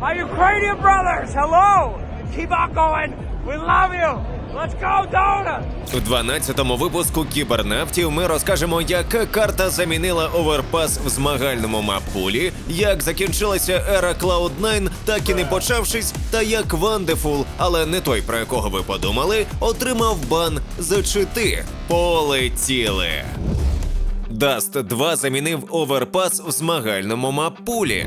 My Ukrainian brothers, hello! Keep on going! We love you! У 12-му випуску кібернафтів ми розкажемо, яка карта замінила оверпас в змагальному маппулі, як закінчилася ера Cloud9, так і не почавшись, та як Вандефул, але не той, про якого ви подумали, отримав бан за чити. Полетіли. Даст 2 замінив оверпас в змагальному маппулі.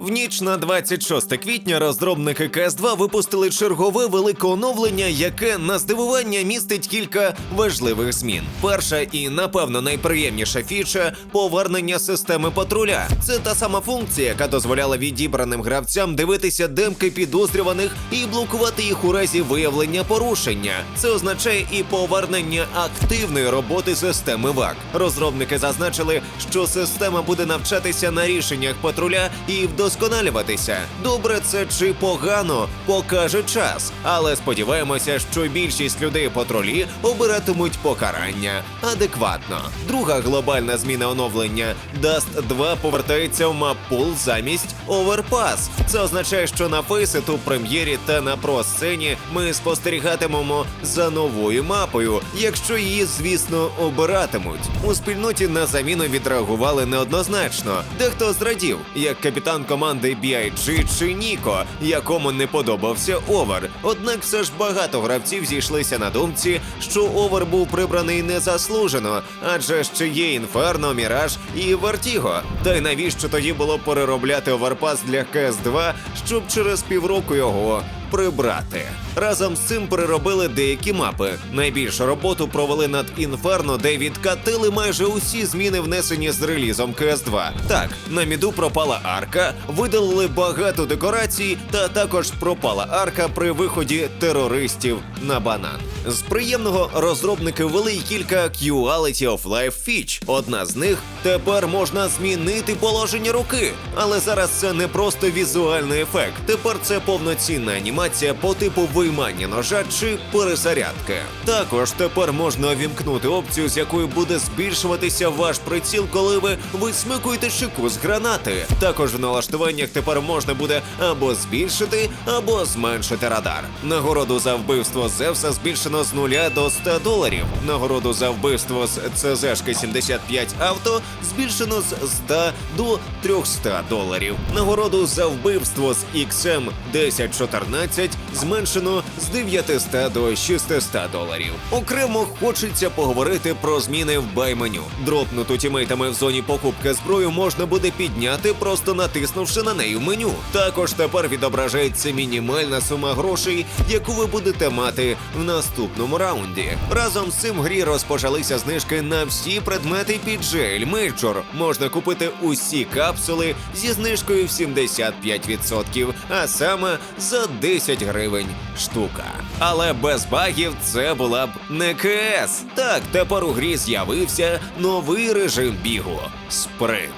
В ніч на 26 квітня розробники CS2 випустили чергове велике оновлення, яке на здивування містить кілька важливих змін. Перша і напевно найприємніша фіча повернення системи патруля. Це та сама функція, яка дозволяла відібраним гравцям дивитися демки підозрюваних і блокувати їх у разі виявлення порушення. Це означає і повернення активної роботи системи ВАК. Розробники зазначили, що система буде навчатися на рішеннях патруля і вдосконалюватися. Добре це чи погано, покаже час. Але сподіваємося, що більшість людей патрулі обиратимуть покарання адекватно. Друга глобальна зміна оновлення Dust 2 повертається в маппул замість Overpass. Це означає, що на фейситу, прем'єрі та на просцені ми спостерігатимемо за новою мапою, якщо її, звісно, обиратимуть. У спільноті на заміну відреагували неоднозначно. Дехто зрадів, як капітан команди BIG чи Ніко, якому не подобався овер. Однак все ж багато гравців зійшлися на думці, що овер був прибраний незаслужено, адже ще є інферно, міраж і Вертіго. Та й навіщо тоді було переробляти оверпас для КС2, щоб через півроку його прибрати. Разом з цим переробили деякі мапи. Найбільшу роботу провели над Інферно, де відкатили майже усі зміни, внесені з релізом КС2. Так, на міду пропала арка, видалили багато декорацій, та також пропала арка при виході терористів на банан. З приємного розробники ввели й кілька Quality of Life фіч. Одна з них тепер можна змінити положення руки. Але зараз це не просто візуальний ефект. Тепер це повноцінна анімація по типу виймання ножа чи перезарядки. Також тепер можна увімкнути опцію, з якою буде збільшуватися ваш приціл, коли ви висмикуєте шику з гранати. Також в налаштуваннях тепер можна буде або збільшити, або зменшити радар. Нагороду за вбивство Зевса збільшено з 0 до 100 доларів. Нагороду за вбивство з ЦЗшки 75 авто збільшено з 100 до 300 доларів. Нагороду за вбивство з XM 1014 зменшено з 900 до 600 доларів. Окремо хочеться поговорити про зміни в бай-меню. Дропнуту тімейтами в зоні покупки зброю можна буде підняти, просто натиснувши на неї меню. Також тепер відображається мінімальна сума грошей, яку ви будете мати в наступному раунді. Разом з цим в грі розпочалися знижки на всі предмети під GL Major. Можна купити усі капсули зі знижкою в 75%, а саме за 10 гривень штука. Але без багів це була б не КС. Так, тепер у грі з'явився новий режим бігу спринт.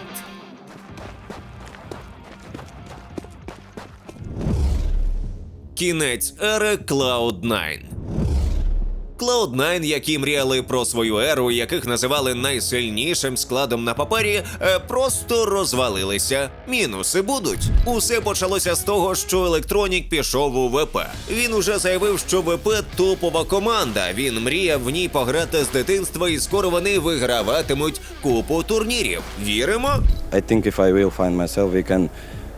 Кінець ери Cloud9. Cloud9, які мріяли про свою еру, яких називали найсильнішим складом на папері, е, просто розвалилися. Мінуси будуть. Усе почалося з того, що Електронік пішов у ВП. Він уже заявив, що ВП топова команда. Він мріяв в ній пограти з дитинства, і скоро вони виграватимуть купу турнірів. Віримо? I think if I will find myself, we can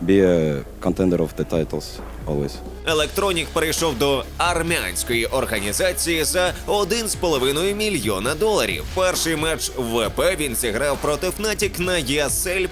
be a contender of the titles always. Електронік перейшов до армянської організації за 1,5 мільйона доларів. Перший матч ВП він зіграв проти Fnatic на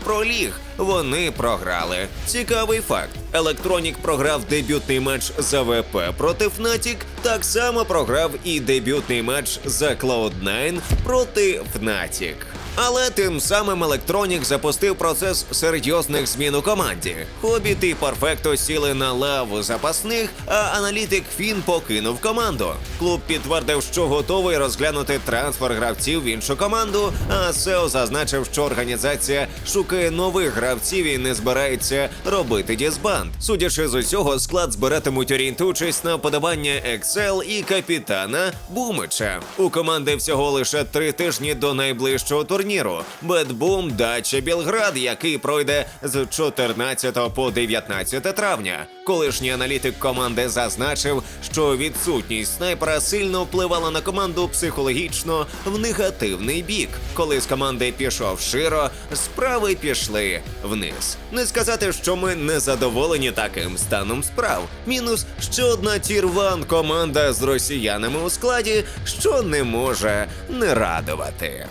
Pro League. Вони програли. Цікавий факт. Електронік програв дебютний матч за ВП проти Fnatic, так само програв і дебютний матч за Cloud9 проти Fnatic. Але тим самим Електронік запустив процес серйозних змін у команді. Хобіт і Перфекто сіли на лаву запасних, а аналітик Фін покинув команду. Клуб підтвердив, що готовий розглянути трансфер гравців в іншу команду. А SEO зазначив, що організація шукає нових гравців і не збирається робити дізбанд. Судячи з усього, склад збиратимуть орієнтуючись на подобання Excel і капітана Бумича. У команди всього лише три тижні до найближчого турніру. Турніру Бетбум Дача Білград, який пройде з 14 по 19 травня. Колишній аналітик команди зазначив, що відсутність снайпера сильно впливала на команду психологічно в негативний бік. Коли з команди пішов Широ, справи пішли вниз. Не сказати, що ми не задоволені таким станом справ. Мінус ще одна тірван команда з росіянами у складі, що не може не радувати.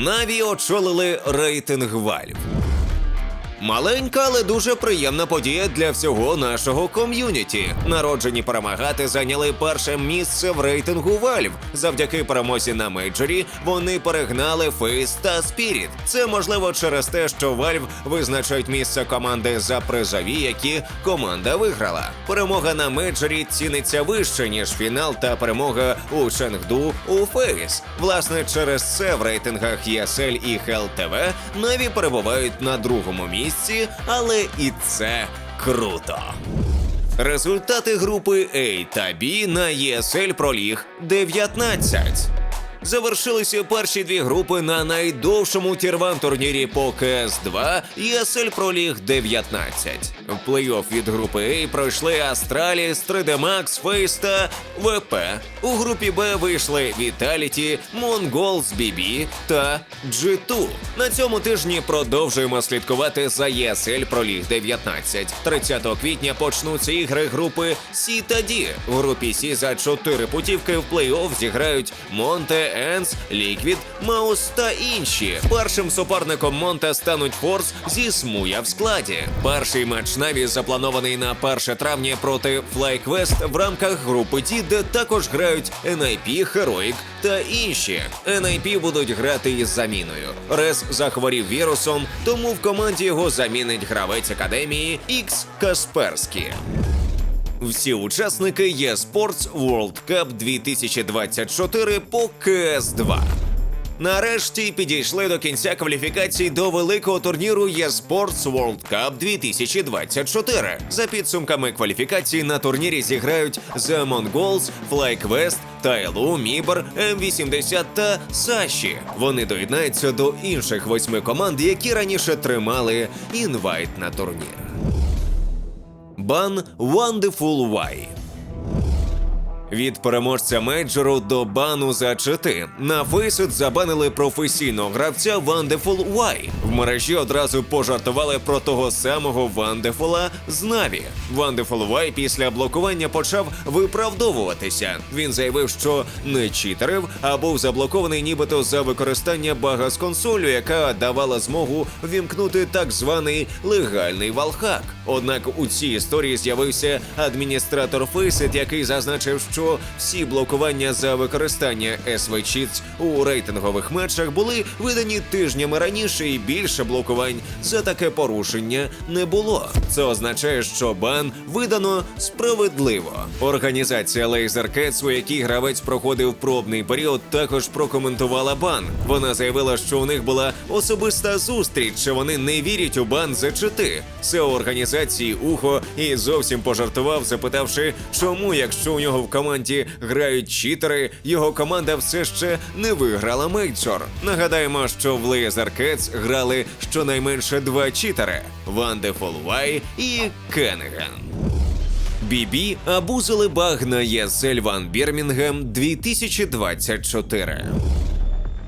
Наві очолили рейтинг Valve. Маленька, але дуже приємна подія для всього нашого ком'юніті. Народжені перемагати зайняли перше місце в рейтингу Valve. Завдяки перемозі на мейджорі вони перегнали Фейс та Spirit. Це можливо через те, що Valve визначають місце команди за призові, які команда виграла. Перемога на мейджорі ціниться вище ніж фінал та перемога у Ченгду у Фейс. Власне, через це в рейтингах ESL і Hell TV Наві перебувають на другому місці, але і це круто. Результати групи A та B на ESL проліг 19. Завершилися перші дві групи на найдовшому тірван турнірі по КС-2 ESL проліг 19. В плей-офф від групи А пройшли Астраліс, 3D Max, Face та ВП. У групі Б вийшли Vitality, Mongols BB та G2. На цьому тижні продовжуємо слідкувати за ESL проліг 19. 30 квітня почнуться ігри групи С та D. В групі С за чотири путівки в плей-офф зіграють Монте, Енс, Ліквід, Маус та інші. Першим суперником Монте стануть Форс зі Смуя в складі. Перший матч Наві запланований на 1 травня проти FlyQuest в рамках групи Ті, де також грають NIP, Heroic та інші. NIP будуть грати із заміною. Рес захворів вірусом, тому в команді його замінить гравець академії Ікс Касперський. Всі учасники eSports World Cup 2024 по КС2. Нарешті підійшли до кінця кваліфікацій до великого турніру eSports World Cup 2024. За підсумками кваліфікацій на турнірі зіграють The Mongols, FlyQuest, Тайлу, Мібер, М80 та Саші. Вони доєднаються до інших восьми команд, які раніше тримали інвайт на турнір. Бан Wonderful Y. Від переможця мейджору до бану за чити на Фейсит забанили професійного гравця Wonderful Y. В мережі одразу пожартували про того самого Вандефула з Наві. Wonderful Y після блокування почав виправдовуватися. Він заявив, що не читерив, а був заблокований нібито за використання бага з консолю, яка давала змогу вімкнути так званий легальний валхак. Однак у цій історії з'явився адміністратор Фейсит, який зазначив, що всі блокування за використання Cheats у рейтингових матчах були видані тижнями раніше, і більше блокувань за таке порушення не було. Це означає, що бан видано справедливо. Організація Laser Cats, у якій гравець проходив пробний період, також прокоментувала бан. Вона заявила, що у них була особиста зустріч, що вони не вірять у бан за чити. Це організації ухо і зовсім пожартував, запитавши, чому, якщо у нього в команді грають читери, його команда все ще не виграла мейджор. Нагадаємо, що в Laser Cats грали щонайменше два читери: де Фолвай і Кеннеган. Бібі абузили баг на ESL Ван Бірмінгем 2024.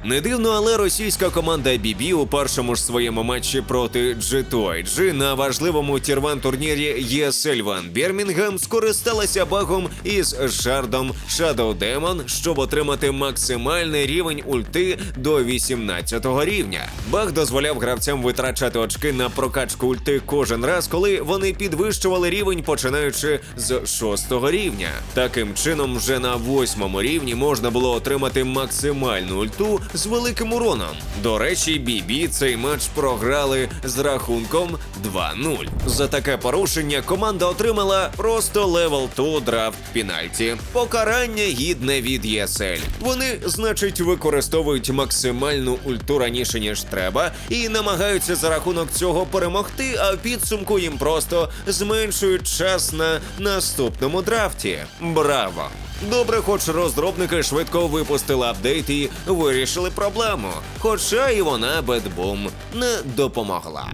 Не дивно, але російська команда BB у першому ж своєму матчі проти G2IG на важливому тірван турнірі ESL Van Birmingham скористалася багом із шардом Shadow Demon, щоб отримати максимальний рівень ульти до 18 рівня. Баг дозволяв гравцям витрачати очки на прокачку ульти кожен раз, коли вони підвищували рівень, починаючи з 6 рівня. Таким чином, вже на 8 рівні можна було отримати максимальну ульту з великим уроном. До речі, BB цей матч програли з рахунком 2-0. За таке порушення команда отримала просто левел 2 драфт пінальті. Покарання гідне від ESL. Вони, значить, використовують максимальну ульту раніше ніж треба, і намагаються за рахунок цього перемогти. А в підсумку їм просто зменшують час на наступному драфті. Браво! Добре, хоч розробники швидко випустили апдейт і вирішили проблему. Хоча і вона Бедбум не допомогла.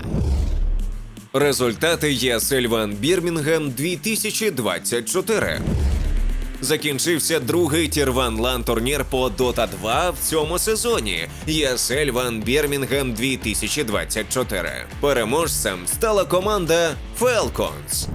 Результати ЄСЛ Ван Бірмінгем 2024. Закінчився другий Тірван Лан турнір по Dota 2 в цьому сезоні. ЄСЛ Ван Бірмінгем 2024. Переможцем стала команда Falcons.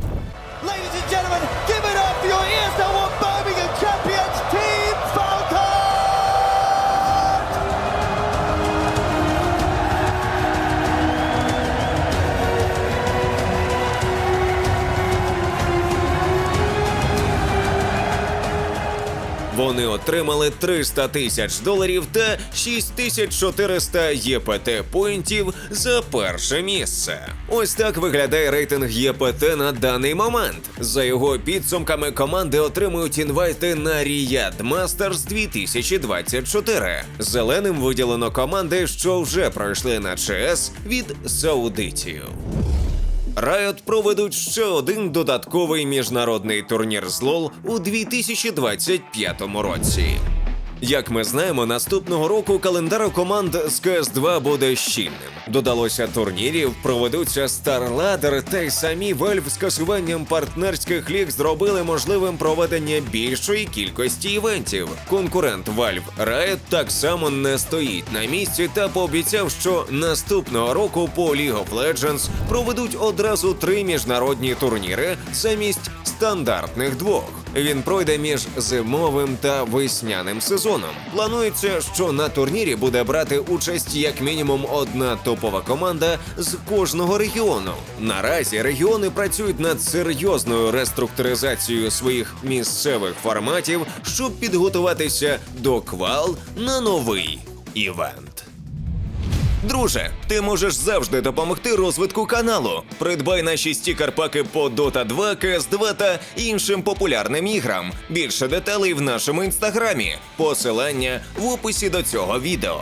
Отримали 300 тисяч доларів та 6400 ЄПТ поінтів за перше місце. Ось так виглядає рейтинг ЄПТ на даний момент. За його підсумками команди отримують інвайти на Riyadh Masters 2024. Зеленим виділено команди, що вже пройшли на ЧС від саудитів. Riot проведуть ще один додатковий міжнародний турнір з ЛОЛ у 2025 році. Як ми знаємо, наступного року календар команд з CS2 буде щільним. Додалося турнірів, проведуться StarLadder, та й самі Valve з скасуванням партнерських ліг зробили можливим проведення більшої кількості івентів. Конкурент Valve Riot так само не стоїть на місці та пообіцяв, що наступного року по League of Legends проведуть одразу три міжнародні турніри замість стандартних двох. Він пройде між зимовим та весняним сезоном. Планується, що на турнірі буде брати участь як мінімум одна топова команда з кожного регіону. Наразі регіони працюють над серйозною реструктуризацією своїх місцевих форматів, щоб підготуватися до квал на новий івент. Друже, ти можеш завжди допомогти розвитку каналу. Придбай наші стікер-паки по Dota 2, CS 2 та іншим популярним іграм. Більше деталей в нашому інстаграмі. Посилання в описі до цього відео.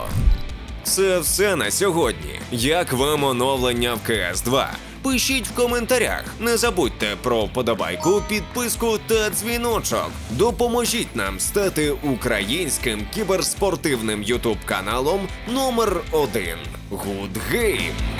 Це все на сьогодні. Як вам оновлення в CS 2? Пишіть в коментарях. Не забудьте про вподобайку, підписку та дзвіночок. Допоможіть нам стати українським кіберспортивним ютуб каналом номер один. Good Game!